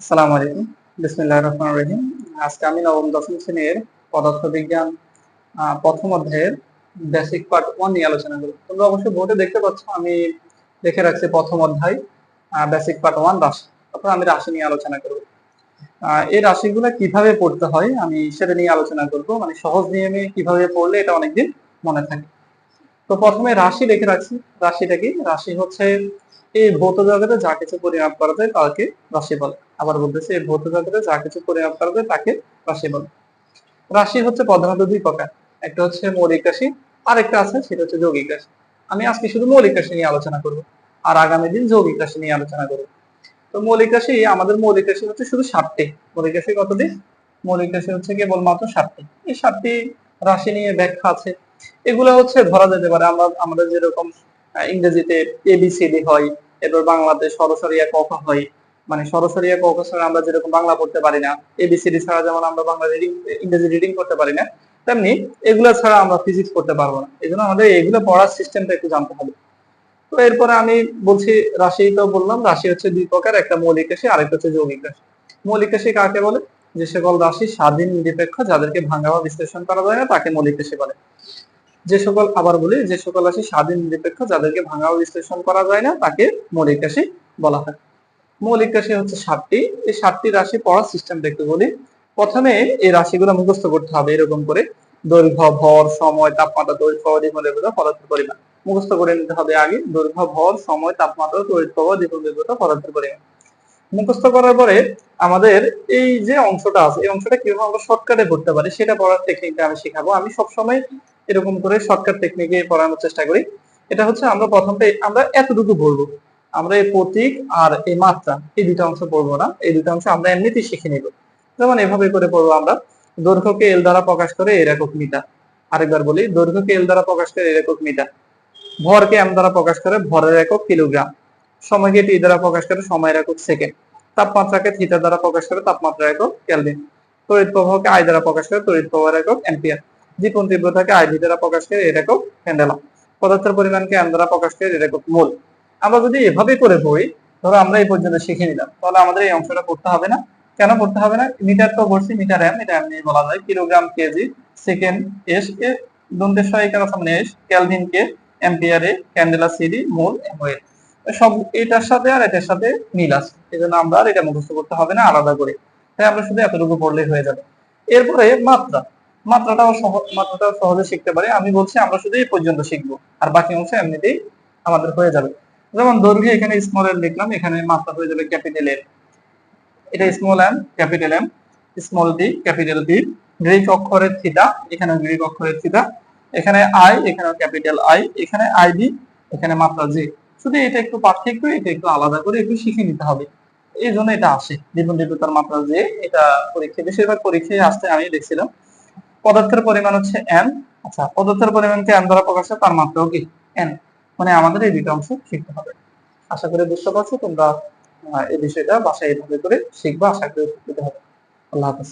আসসালামু আলাইকুম। বিসমিল্লাহির রহমানির রহিম। আজকে আমি নবম দশম শ্রেণির পদার্থ বিজ্ঞান আহ, প্রথম অধ্যায়ের বেসিক পার্ট ওয়ান নিয়ে আলোচনা করব। তোমরা অবশ্যই বোর্ডে দেখতে পাচ্ছ আমি লিখে রাখছি প্রথম অধ্যায় বেসিক পার্ট ওয়ান রাশি। তারপর আমি রাশি নিয়ে আলোচনা করব। এই রাশিগুলো কীভাবে পড়তে হয় আমি সেটা নিয়ে আলোচনা করব। মানে সহজ নিয়মে কীভাবে পড়লে এটা অনেকদিন মনে থাকে। তো প্রথমে রাশি লিখে রাখছি। রাশিটা কি? রাশি হচ্ছে এই ভৌত জগতে যা কিছু পরিমাপ করা যায় তাকে রাশি বলে। আবার বলতেছি এই ভৌত জগতে যা কিছু পরিমাপ করা যায় তাকে রাশি বলে। রাশি হচ্ছে প্রধানত দুই প্রকার। একটা হচ্ছে মৌলিক রাশি আর একটা আছে সেটা হচ্ছে যৌগিক রাশি। আমি আজকে শুধু মৌলিক রাশি নিয়ে আলোচনা করব, আর আগামী দিন যৌগিক রাশি নিয়ে আলোচনা করব। তো মৌলিক রাশি, আমাদের মৌলিক রাশি হচ্ছে শুধু সাতটি। মৌলিক রাশি কতটি? মৌলিক রাশি হচ্ছে কেবলমাত্র সাতটি। এই সাতটি রাশি নিয়ে ব্যাখ্যা আছে। এগুলো হচ্ছে ধরা যেতে পারে। আমরা আমাদের যেরকম ইংরেজিতে এবিসিডি হয়, এরপর বাংলাতে সরাসরি এক অঙ্ক হয়। মানে সরাসরি এক অঙ্ক ছাড়া আমরা যেরকম বাংলা পড়তে পারি না এবিসিডি ছাড়া যেমন আমরা বাংলা রিডিং ইংরেজি রিডিং করতে পারি না, তেমনি এগুলো ছাড়া আমরা ফিজিক্স পড়তে পারব না। এই জন্য আমাদের এগুলো পড়ার সিস্টেমটা একটু জানতে হবে। তো এরপরে আমি বলছি রাশি তো বললাম, রাশি হচ্ছে দুই প্রকার, একটা মৌলিক রাশি, আরেকটা হচ্ছে যৌগিক রাশি। মৌলিক রাশি কাকে বলে? যে সকল রাশি স্বাধীন, নিরপেক্ষ, যাদেরকে ভাঙা বা বিশ্লেষণ করা যায় না, তাকে মৌলিক রাশি বলে। যে সকল আবার বলি যে সকল রাশি স্বাধীন নিরপেক্ষ, যাদেরকে ভাঙা বিশ্লেষণ করা যায় না, তাকে মৌলিক রাশি বলা হয়। মৌলিক রাশি হচ্ছে সাতটি। এই সাতটি রাশি পড়ার সিস্টেমটা একটু বলি। প্রথমে এই রাশিগুলো মুখস্থ করতে হবে এরকম করে। দৈর্ঘ্য, ভর, সময়, তাপমাত্রা, তড়িৎ প্রবাহ পদার্থের পরিমাণ। মুখস্থ করে নিতে হবে আগে। দৈর্ঘ্য, ভর, সময়, তাপমাত্রা, তড়িৎ প্রবাহ পদার্থের পরিমাণ। মুখস্থ করার পরে আমাদের এই যে অংশটা আছে, এই অংশটা কীভাবে আমরা শর্টকাটে পড়তে পারি সেটা পড়ার টেকনিকটা আমি শেখাবো। আমি সবসময় এরকম করে শর্টকাট টেকনিকে পড়ানোর চেষ্টা করি। এটা হচ্ছে আমরা প্রথমে আমরা এতটুকু বলব। আমরা এই প্রতীক আর এই মাত্রা, এই দুটো অংশ পড়ব না। এই দুটো অংশ আমরা এমনিতেই শিখে নিব। যেমন এভাবে করে পড়ব আমরা, দৈর্ঘ্যকে এল দ্বারা প্রকাশ করে এর একক মিটার। আরেকবার বলি, দৈর্ঘ্যকে এল দ্বারা প্রকাশ করে এর একক মিটার। ভরকে এম দ্বারা প্রকাশ করে ভরের একক কিলোগ্রাম। সময়কে টি দ্বারা প্রকাশ করে সময়ের একক সেকেন্ড। তাপমাত্রাকে থিটা দ্বারা প্রকাশ করে তাপমাত্রা একক কেলভিন তড়িৎ প্রবাহকে আই দ্বারা প্রকাশ করে তড়িৎ প্রবাহের একক অ্যাম্পিয়ার দীপন তীব্রতাকে আই ভি দ্বারা প্রকাশ করে এর একক ক্যান্ডেলা পদার্থের পরিমাণকে এম দ্বারা প্রকাশ করে এর একক মোল। আমরা যদি এভাবে করে বই, ধরো আমরা এই পর্যন্ত শিখে নিলাম। তাহলে আমাদের এই অংশটা করতে হবে না। কেন করতে হবে না? মিটার তো বলছি, মিটার এম এটা এমনি বলা যায়। Kilogram kg, second s K দন্তের সহায়িকার সামনে এস ক্যালভিন কে অ্যাম্পিয়ারে ক্যান্ডেলা সিডি মোল এমওএল সব এটার সাথে আর এটার সাথে মিল আছে। এই জন্য আমরা আর এটা মুখস্থ করতে হবে না আলাদা করে। তাই আমরা শুধু এতটুকু পড়লেই হয়ে যাবে। এরপরে মাত্রা। মাত্রাটাও মাত্রাটাও সহজে শিখতে পারে। আমি বলছি আমরা শুধু এই পর্যন্ত শিখব। আর বাকি অংশ এমনিতেই আমাদের হয়ে যাবে। যেমন দৈর্ঘ্য এখানে স্মল এর লিখলাম, এখানে মাত্রা হয়ে যাবে ক্যাপিটাল এর এটা small m capital M small d capital D Greek অক্ষরের থিটা এখানে গ্রিক অক্ষরের থিটা এখানে আই এখানে ক্যাপিটাল আই এখানে আইডি এখানে মাত্রা জি শুধু এটা একটু পার্থক্য, এটা একটু আলাদা করে একটু শিখে নিতে হবে। এই জন্য এটা আসে। দ্বিগুণতার মাত্রা যে এটা পরীক্ষা, বেশিরভাগ পরীক্ষায় আসতে আমি দেখছিলাম। পদার্থের পরিমাণ হচ্ছে এন আচ্ছা পদার্থের পরিমাণকে এন দ্বারা প্রকাশ তার মাত্রাও কি? এন মানে আমাদের এই দুটো অংশ শিখতে হবে। আশা করি বুঝতে পারছ, তোমরা এই বিষয়টা বাসায় এভাবে করে শিখবা, আশা করি শিখতে হবে। আল্লাহ হাফেজ।